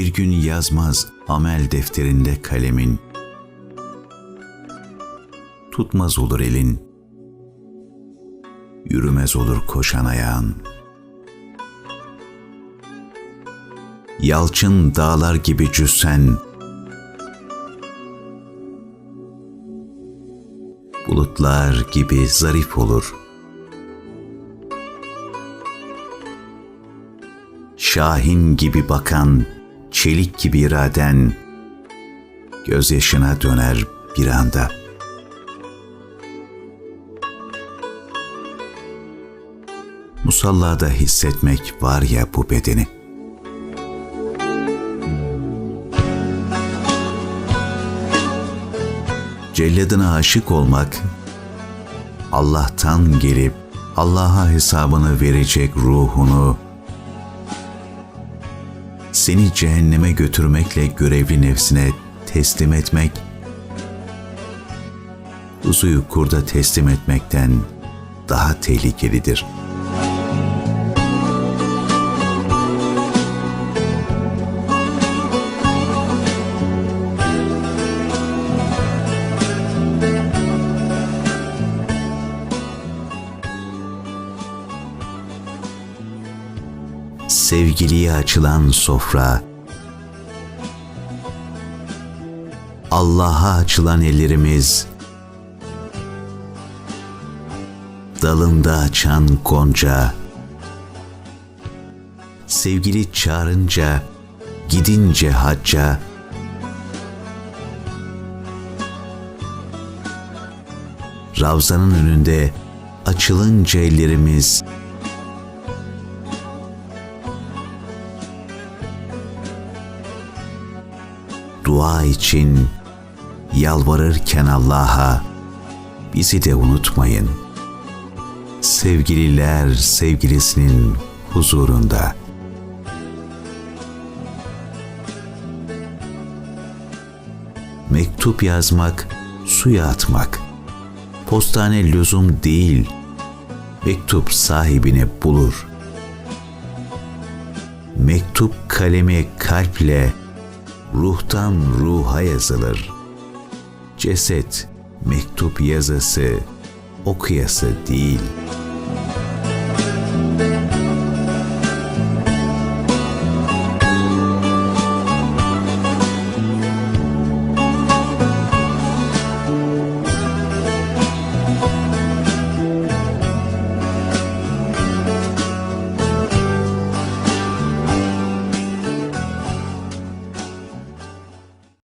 Bir gün yazmaz amel defterinde kalemin. Tutmaz olur elin. Yürümez olur koşan ayağın. Yalçın dağlar gibi cüssen, bulutlar gibi zarif olur. Şahin gibi bakan, çelik gibi iraden, gözyaşına döner bir anda. Musallada hissetmek var ya bu bedeni. Celladına aşık olmak, Allah'tan gelip Allah'a hesabını verecek ruhunu, seni cehenneme götürmekle görevli nefsine teslim etmek, kuzuyu kurda teslim etmekten daha tehlikelidir. Sevgiliye açılan sofra, Allah'a açılan ellerimiz, dalında açan gonca, sevgili çağırınca, gidince hacca, Ravzanın önünde açılınca ellerimiz, dua için yalvarırken Allah'a bizi de unutmayın. Sevgililer sevgilisinin huzurunda. Mektup yazmak, suya atmak. Postane lüzum değil. Mektup sahibini bulur. Mektup kalemi kalple, ruhtan ruha yazılır. Ceset mektup yazısı okuyası değil.''